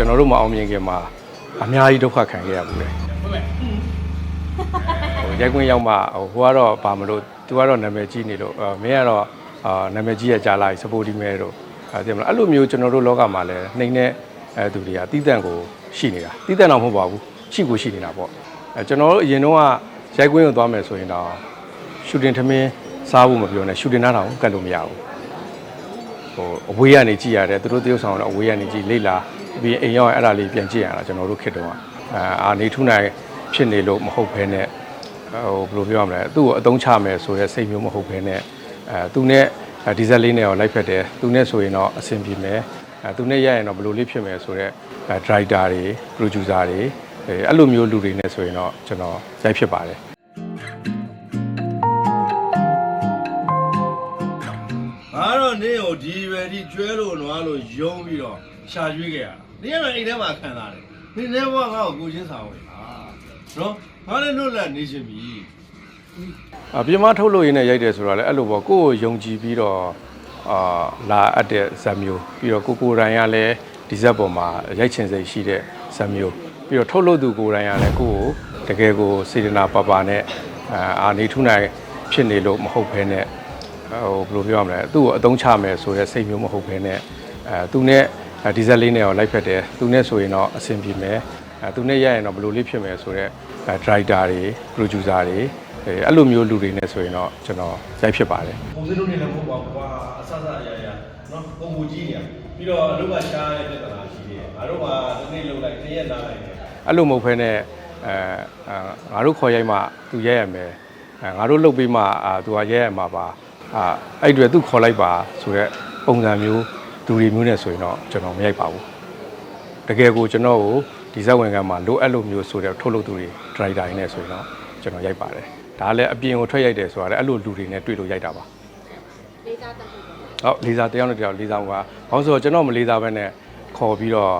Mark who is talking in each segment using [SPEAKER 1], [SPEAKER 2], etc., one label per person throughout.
[SPEAKER 1] ကျွန်တော်တို့မအောင်မြင်ခင်မှာအများကြီးဒုက္ခခံခဲ့ရဘူးလေဟိုရိုက်ခွင့်ရောက်မှဟိုဟိုကတော့ပါမလို့သူကတော့နာမည်ကြီးနေလို့အာမင်းကတော့အာနာမည်ကြီးရကြာလာပြီ supporting မဲတို့အဲတင်မလားအဲ့လိုမျိုးကျွန်တော်တို့လောကမှာလည်းနှိမ့်တဲ့အဲသူတွေကတီးတန့်ကိုရှိနေတာတီးတန့်တော့မဟုတ်ပါဘူးရှိကိုရှိနေတာပေါ့အဲကျွန်တော်တို့အရင်တော့ရိုက်ခွင့်ကိုသွားမယ်ဆိုရင်တော့ရှူတင်ထမင်းစားဖို့မပြောနဲ့ရှူတင်နားတောင်ကတ်လို့မရဘူးဟိုအဝေးကနေကြည့်ရတယ်သူတို့တရုပ်ဆောင်တော့အဝေးကနေကြည့်လေ့လာ ပြီးရင်အိမ်ရောက်ရင်အဲ့ဒါလေးပြန်ကြည့်ရတာကျွန်တော်တို့ခေတ္တကအာအာနေထုနိုင်ဖြစ်နေလို့မဟုတ်ဘဲနဲ့ဟိုဘယ်လိုပြောရမလဲသူ့ကိုအသုံးချမယ်ဆိုတဲ့စိတ်မျိုးမဟုတ်ဘဲနဲ့အဲသူနဲ့ဒီဇယ်လေးနဲ့ရောလိုက်ဖက်တယ်သူနဲ့ဆိုရင်တော့အဆင်ပြေမယ်အဲသူနဲ့ရရင်တော့ဘယ်လိုလေးဖြစ်မယ်ဆိုတော့ဒရိုက်တာတွေပရိုဂျူဆာတွေအဲအဲ့လိုမျိုးလူတွေနဲ့ဆိုရင်တော့ကျွန်တော်ရိုက်ဖြစ်ပါတယ်
[SPEAKER 2] ငါတော့နင်းကိုဒီရွယ်ဒီကျွဲလို့နွားလို့ယုံပြီးတော့ရှာကျွေးခဲ့ရတာ နင်းကတော့အိမ်ထဲမှာခံစားတယ်နင်းလည်းဘကငါ့ကိုကိုချင်းဆောင်ဝင်ဟာနော်ငါလည်းလွတ်လပ်နေရှင်ပြီ
[SPEAKER 1] အပြမထုတ်လို့ရင်းနဲ့ရိုက်တယ်ဆိုတော့လည်းအဲ့လိုပေါ့ကိုယ့်ကိုယုံကြည်ပြီးတော့အာလာအပ်တဲ့ဇာတ်မျိုးပြီးတော့ကိုကိုယ်တိုင်ကလည်းဒီဇက်ပေါ်မှာရိုက်ချင်စိတ်ရှိတဲ့ဇာတ်မျိုးပြီးတော့ထုတ်လို့သူကိုယ်တိုင်ကလည်းကိုယ့်ကိုတကယ်ကိုစေတနာပါပါနဲ့အာအာနေထုနိုင်ဖြစ်နေလို့မဟုတ်ဘဲနဲ့ဟိုဘယ်လိုပြောရမလဲသူ့ကိုအသုံးချမယ်ဆိုတဲ့စိတ်မျိုးမဟုတ်ဘဲနဲ့အဲသူနဲ့ ဒီဇက်လေးနဲ့ရောလိုက်ဖက်တယ်သူနဲ့ဆိုရင်တော့အဆင်ပြေမယ်အဲသူနဲ့ရရင်တော့ဘယ်လိုလေးဖြစ်မယ်ဆိုတော့ဒရိုက်တာတွေပရိုဂျူဆာတွေအဲအဲ့လိုမျိုးလူတွေနဲ့ဆိုရင်တော့ကျွန်တော်ရိုက်ဖြစ်ပါတယ်
[SPEAKER 2] ပုံစံလုံးနေလည်းမဟုတ်ပါဘူးကွာအဆဆအရာရာနော်ပုံမူကြီးနေပြီးတော့အလုပ်ကရှားတဲ့ပြဿနာရှိသေးတယ်ငါတို့ကဒီနေ့လုံလိုက်တရက်လာလိုက်တယ်
[SPEAKER 1] အဲ့လိုမဟုတ်ဘဲနဲ့အဲအာငါတို့ခေါ်ရိုက်မှသူရိုက်ရမယ်အဲငါတို့လှုပ်ပြီးမှအာသူကရိုက်ရမှာပါအာအဲ့တွေသူခေါ်လိုက်ပါဆိုတော့ပုံစံမျိုး သူတွေမျိုးနဲ့ဆိုရင်တော့ကျွန်တော်မရိုက်ပါဘူးတကယ်ကိုကျွန်တော်ကိုဒီဇက်ဝင်ကမှာလိုအပ်လို့မျိုးဆိုတဲ့ထုတ်လုပ်သူတွေဒရိုက်တာတွေနဲ့ဆိုရင်တော့ကျွန်တော်ရိုက်ပါတယ်ဒါလည်းအပြင်ကိုထွက်ရိုက်တယ်ဆိုတာလည်းအဲ့လိုလူတွေနဲ့တွေ့လို့ရိုက်တာပါ
[SPEAKER 3] လေးစားတတ်ဖို့ပေါ့
[SPEAKER 1] ဟုတ်လေးစားတယောက်နဲ့တယောက်လေးစားမှာဘာလို့ဆိုတော့ကျွန်တော်မလေးစားဘဲနဲ့ခေါ်ပြီးတော့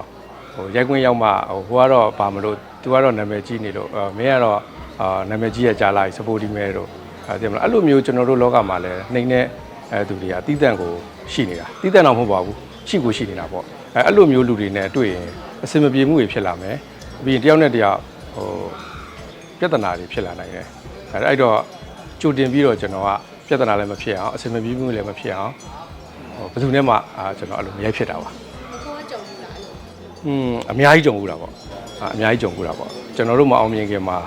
[SPEAKER 1] ဟိုရိုက်ခွင့်ရောက်မှဟိုဟိုကတော့ဘာမလို့သူကတော့နာမည်ကြီးနေလို့အာမင်းကတော့အာနာမည်ကြီးရကြာလာပြီ supporting မဲတို့အဲတင်မလားအဲ့လိုမျိုးကျွန်တော်တို့လောကမှာလည်းနှိမ့်တဲ့ အဲသူတွေကတီးတန့်ကိုရှိနေတာတီးတန့်တော့မဟုတ်ပါဘူးရှိကိုရှိနေတာပေါ့အဲအဲ့လိုမျိုးလူတွေနဲ့တွေ့ရင်အစင်မပြေမှုတွေဖြစ်လာမယ်ပြီးရင်တယောက်နဲ့တယောက်ဟိုပြဿနာတွေဖြစ်လာနိုင်တယ်အဲအဲ့တော့ကြိုတင်ပြီးတော့ကျွန်တော်ကပြဿနာလည်းမဖြစ်အောင်အစင်မပြေမှုလည်းမဖြစ်အောင်ဟိုဘယ်သူနဲ့မှအာကျွန်တော်အဲ့လိုမရိုက်ဖြစ်တာပါ
[SPEAKER 3] ဘကိုကကြုံဘူးလားအဲ့လို
[SPEAKER 1] อืมအများကြီးကြုံဘူးတာပေါ့အာအများကြီးကြုံဘူးတာပေါ့ကျွန်တော်တို့မအောင်မြင်ခင်မှာ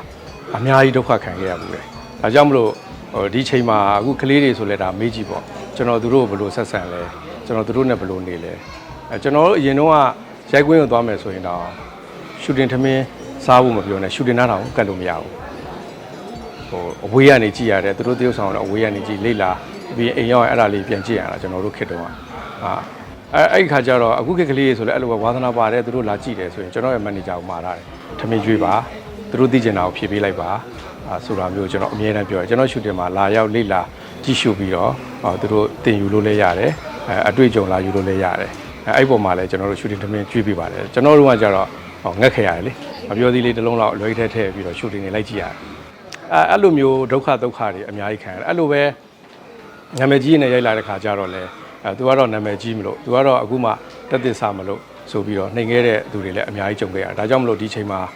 [SPEAKER 1] အများကြီးဒုက္ခခံခဲ့ရဘူးလေဒါကြောင့်မလို့ ဟိုဒီချိန်မှာအခုကလေးတွေဆိုလဲဒါမေးကြည့်ပေါ့ကျွန်တော်တို့ဘယ်လိုဆက်ဆံလဲကျွန်တော်တို့နဲ့ဘယ်လိုနေလဲအဲကျွန်တော်တို့အရင်တော့ရိုက်ကွင်းကိုသွားမယ်ဆိုရင်တော့ရှူတင်ထမင်းစားဖို့မပြောနဲ့ရှူတင်နားတောင်ကတ်လို့မရဘူးဟိုအဝေးကနေကြည့်ရတယ်သူတို့တရုပ်ဆောင်တော့အဝေးကနေကြည့်လေ့လာပြီးရင်အိမ်ရောက်ရင်အဲ့ဒါလေးပြန်ကြည့်ရတာကျွန်တော်တို့ခေတ္တကဟာအဲအဲ့ဒီခါကျတော့အခုခေတ်ကလေးတွေဆိုလည်းအဲ့လိုပဲဝါသနာပါတယ်သူတို့လာကြည့်တယ်ဆိုရင်ကျွန်တော်ရဲ့မန်နေဂျာကိုမှာထားတယ်ထမင်းကျွေးပါသူတို့သိကျင်တာကိုဖြည့်ပေးလိုက်ပါအာ ဆိုတာမျိုးကျွန်တော်အမြဲတမ်းပြောတယ်ကျွန်တော်ရှူတင်မှာလာရောက်လေ့လာကြည့်ရှုပြီးတော့ဟောသူတို့တင်ယူလို့လည်းရတယ်အဲအတွေ့အကြုံလာယူလို့လည်းရတယ်အဲအဲ့ဒီပုံမှာလည်းကျွန်တော်တို့ရှူတင်ထမင်းကျွေးပေးပါတယ်ကျွန်တော်တို့ကကျတော့ဟောငက်ခရတယ်လေမပြောသေးလေးတစ်လုံးလောက်အလွယ်ထဲထည့်ပြီးတော့ရှူတင်နေလိုက်ကြည့်ရတယ်အဲအဲ့လိုမျိုးဒုက္ခဒုက္ခတွေအများကြီးခံရတယ်အဲ့လိုပဲနာမည်ကြီးနဲ့ရိုက်လာတဲ့ခါကျတော့လဲအဲသူကတော့နာမည်ကြီးမလို့သူကတော့အခုမှတက်သစ်စားမလို့ဆိုပြီးတော့နှိမ်ခဲ့တဲ့သူတွေလည်းအများကြီးကြုံခဲ့ရတယ်ဒါကြောင့်မလို့ဒီချိန်မှာအာ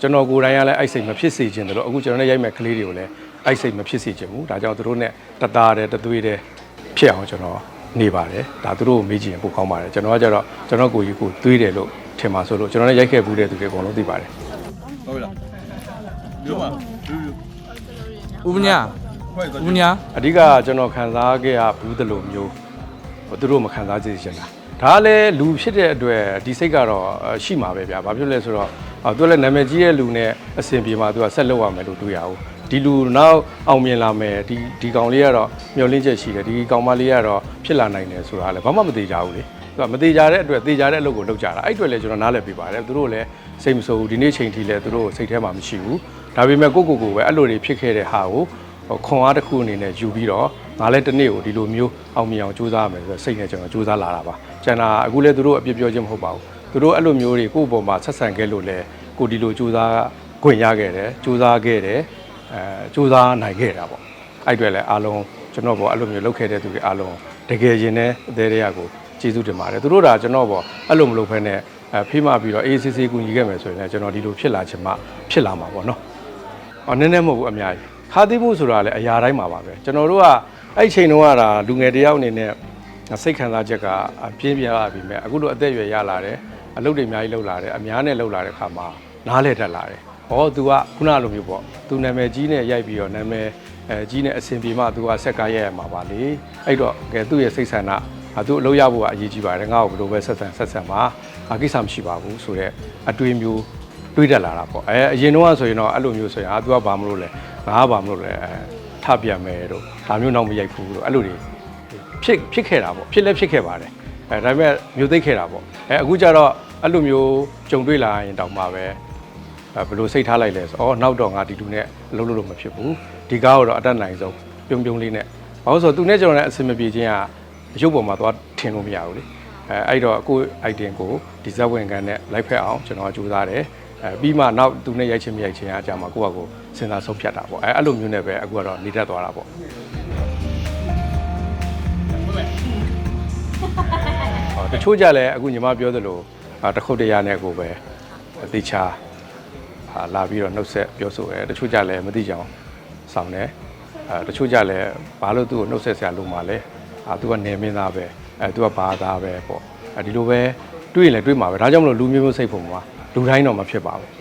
[SPEAKER 1] ကျွန်တော်ကိုယ်တိုင်ကလည်းအိုက်စိတ်မဖြစ်စေချင်တယ်လို့အခုကျွန်တော်နဲ့ရိုက်မဲ့ကလေးတွေကိုလည်းအိုက်စိတ်မဖြစ်စေချင်ဘူးဒါကြောင့်သူတို့နဲ့တသားတယ်တသွေးတယ်ဖြစ်အောင်ကျွန်တော်နေပါတယ်ဒါသူတို့ကိုမေးကြည့်ရင်ပိုကောင်းပါတယ်ကျွန်တော်ကကြတော့ကျွန်တော်ကိုယ်ကြီးကိုသွေးတယ်လို့ထင်ပါဆိုလို့ကျွန်တော်နဲ့ရိုက်ခဲ့ဘူးတဲ့သူတွေအကုန်လုံးသိပါတယ်
[SPEAKER 2] ဟုတ်ပြီလားပြောပါ
[SPEAKER 4] ဦးမညာ
[SPEAKER 2] ဟုတ်ကဲ့
[SPEAKER 4] ဦးမညာ
[SPEAKER 1] အဓိကကျွန်တော်ခံစားခဲ့ရဘူးတလို့မျိုးဟိုသူတို့မခံစားကြချင်တာ ဒါကလည်းလူဖြစ်တဲ့အတွက်ဒီစိတ်ကတော့အဲရှိမှာပဲဗျာဘာဖြစ်လဲဆိုတော့အော်သူကလည်းနာမည်ကြီးရဲ့လူနဲ့အဆင်ပြေမှာသူကဆက်လုပ်ရမယ်လို့တွေးရအောင်ဒီလူနောက်အောင်မြင်လာမယ်ဒီဒီကောင်လေးကတော့မျောလင့်ချက်ရှိတယ်ဒီကောင်မလေးကတော့ဖြစ်လာနိုင်တယ်ဆိုတာလည်းဘာမှမသေးကြဘူးလေသူကမသေးကြတဲ့အတွက်သေကြတဲ့အလုပ်ကိုလုပ်ကြတာအဲ့အတွက်လည်းကျွန်တော်နားလည်ပြပါတယ်သူတို့လည်းစိတ်မဆိုးဘူးဒီနေ့ချိန်ထိလည်းသူတို့စိတ်ထဲမှာမရှိဘူးဒါပေမဲ့ကိုယ့်ကိုယ်ကိုယ်ပဲအဲ့လိုတွေဖြစ်ခဲ့တဲ့ဟာကိုဟို ခွန်အားတစ်ခုအနေနဲ့ယူပြီးတော့ငါလည်းတစ်နေ့ကိုဒီလိုမျိုးအောင်မြင်အောင်ကြိုးစားရမယ်ဆိုတော့စိတ်နဲ့ကျွန်တော်ကြိုးစားလာတာပါကျန်တာအခုလည်းသူတို့အပြစ်ပြောခြင်းမဟုတ်ပါဘူးသူတို့အဲ့လိုမျိုးတွေကိုယ့်အပေါ်မှာဆက်ဆံခဲ့လို့လဲကိုဒီလိုကြိုးစားခွင့်ရခဲ့တယ်ကြိုးစားခဲ့တယ်အဲကြိုးစားနိုင်ခဲ့တာပေါ့အဲ့အတွက်လည်းအားလုံးကျွန်တော်ပေါ်အဲ့လိုမျိုးလုပ်ခဲ့တဲ့သူတွေအားလုံးတကယ်ရင်နဲ့အသေးတွေကကိုကျေးဇူးတင်ပါတယ်သူတို့ဒါကျွန်တော်ပေါ်အဲ့လိုမလုပ်ဖဲနဲ့ဟအဲဖေးမှပြီးတော့အေးစစ်စစ်ကူညီခဲ့မယ်ဆိုရင်လည်းကျွန်တော်ဒီလိုဖြစ်လာချင်မှဖြစ်လာမှာပေါ့နော်။အော်နည်းနည်းမဟုတ်ဘူးအများကြီး ခါသိမှုဆိုတာလည်းအရာတိုင်းမှာပါပဲကျွန်တော်တို့ကအဲ့ဒီချိန်တုန်းကဒါလူငယ်တစ်ယောက်အနေနဲ့စိတ်ခံစားချက်ကအပြင်းပြရပြီမဲ့အခုလိုအသက်အရွယ်ရလာတယ်အလုပ်တွေအများကြီးလုပ်လာတယ်အများနဲ့လုပ်လာတဲ့ခါမှာနားလဲတတ်လာတယ်။ဩ तू ကခုနလိုမျိုးပေါ့ तू နာမည်ကြီးနဲ့ရိုက်ပြီးတော့နာမည်အဲကြီးနဲ့အဆင်ပြေမှ तू ကဆက်ကားရိုက်ရမှာပါလေ။အဲ့တော့ကဲသူ့ရဲ့စိတ်ဆန္ဒအသူအလုပ်ရဖို့ကအရေးကြီးပါတယ်ငါ့ကိုဘယ်လိုပဲဆက်ဆံဆက်ဆံပါအကိစ္စမရှိပါဘူးဆိုတော့အတွေးမျိုးတွေးတတ်လာတာပေါ့အဲအရင်တော့ဆိုရင်တော့အဲ့လိုမျိုးဆိုရင်အာ तू ကဘာမလို့လဲငါက ဘာမလို့လဲအဲထပြန်မယ်တို့ဒါမျိုးတော့မရိုက်ဘူးတို့အဲ့လိုတွေဖြစ်ဖြစ်ခဲ့တာပေါ့ဖြစ်လည်းဖြစ်ခဲ့ပါတယ်အဲဒါပေမဲ့မျိုးသိပ်ခဲ့တာပေါ့အဲအခုကျတော့အဲ့လိုမျိုးကြုံတွေ့လာရင်တောင်မှပဲအဲဘယ်လိုစိတ်ထားလိုက်လဲဆိုတော့နောက်တော့ငါဒီလူနဲ့အလုပ်လုပ်လို့မဖြစ်ဘူးဒီကားကိုတော့အတက်နိုင်ဆုံးပြုံးပြုံးလေးနဲ့ဘာလို့ဆိုတော့သူနဲ့ကျွန်တော်နဲ့အဆင်မပြေခြင်းကရုပ်ပေါ်မှာသွားထင်လို့မရဘူးလေအဲအဲ့တော့အခု item ကိုဒီဇက်ဝင်ကန်နဲ့လိုက်ဖက်အောင်ကျွန်တော်ကကြိုးစားတယ် အဲပြီးမှနောက်သူနဲ့ရိုက်ချင်းမရိုက်ချင်းအကြမှာကိုယ့်ဘာကိုစဉ်းစားဆုံးဖြတ်တာပေါ့အဲအဲ့လိုမျိုးနဲ့ပဲအခုကတော့နေတတ်သွားတာပေါ့ဟောတချို့ကြလည်းအခုညီမပြောသလိုအာတစ်ခုတ်တရားနဲ့ကိုပဲအသေးချာဟာလာပြီးတော့နှုတ်ဆက်ပြောဆိုတယ်တချို့ကြလည်းမသိကြအောင်ဆောင်တယ်အဲတချို့ကြလည်းဘာလို့သူ့ကိုနှုတ်ဆက်ဆရာလို့မှလဲအာသူကနေမင်းသားပဲအဲသူကဘာသားပဲပေါ့အဲဒီလိုပဲတွေးရင်လည်းတွေးမှာပဲဒါကြောင့်မလို့လူမျိုးမျိုးစိတ်ဖို့မှာ လူတိုင်းတော့မဖြစ်ပါဘူး